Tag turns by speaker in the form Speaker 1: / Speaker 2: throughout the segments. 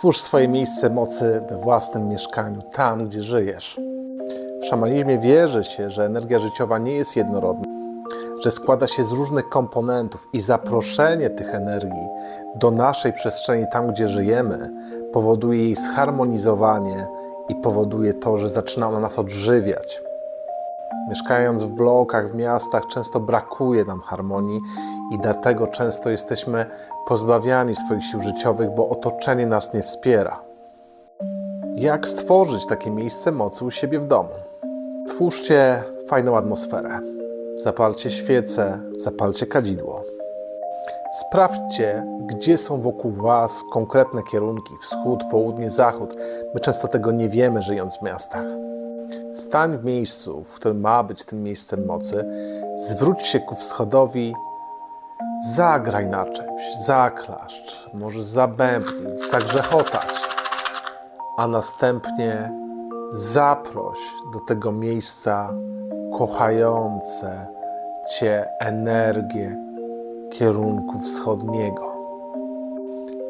Speaker 1: Stwórz swoje miejsce mocy we własnym mieszkaniu, tam gdzie żyjesz. W szamanizmie wierzy się, że energia życiowa nie jest jednorodna, że składa się z różnych komponentów i zaproszenie tych energii do naszej przestrzeni, tam gdzie żyjemy, powoduje jej zharmonizowanie i powoduje to, że zaczyna ona nas odżywiać. Mieszkając w blokach, w miastach, często brakuje nam harmonii i dlatego często jesteśmy pozbawiani swoich sił życiowych, bo otoczenie nas nie wspiera. Jak stworzyć takie miejsce mocy u siebie w domu? Twórzcie fajną atmosferę. Zapalcie świece, zapalcie kadzidło. Sprawdźcie, gdzie są wokół Was konkretne kierunki wschód, południe, zachód. My często tego nie wiemy, żyjąc w miastach. Stań w miejscu, w którym ma być tym miejscem mocy, zwróć się ku wschodowi, zagraj na czymś, zaklaszcz, może zabębnić, zagrzechotać, a następnie zaproś do tego miejsca kochające Cię energię kierunku wschodniego.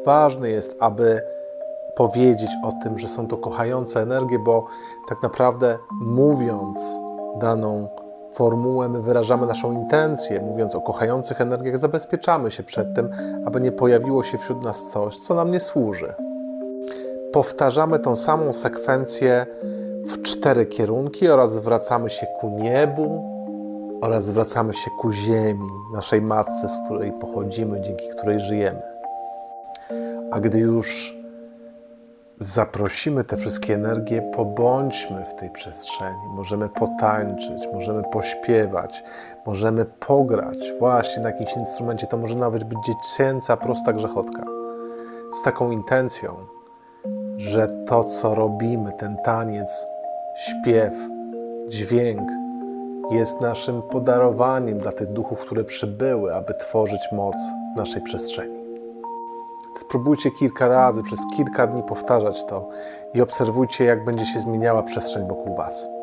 Speaker 1: Ważne jest, aby powiedzieć o tym, że są to kochające energie, bo tak naprawdę mówiąc daną formułę, my wyrażamy naszą intencję. Mówiąc o kochających energiach, zabezpieczamy się przed tym, aby nie pojawiło się wśród nas coś, co nam nie służy. Powtarzamy tą samą sekwencję w cztery kierunki oraz zwracamy się ku niebu oraz zwracamy się ku ziemi, naszej matce, z której pochodzimy, dzięki której żyjemy. A gdy już zaprosimy te wszystkie energie, pobądźmy w tej przestrzeni. Możemy potańczyć, możemy pośpiewać, możemy pograć właśnie na jakimś instrumencie. To może nawet być dziecięca, prosta grzechotka. Z taką intencją, że to, co robimy, ten taniec, śpiew, dźwięk, jest naszym podarowaniem dla tych duchów, które przybyły, aby tworzyć moc naszej przestrzeni. Spróbujcie kilka razy, przez kilka dni powtarzać to i obserwujcie, jak będzie się zmieniała przestrzeń wokół Was.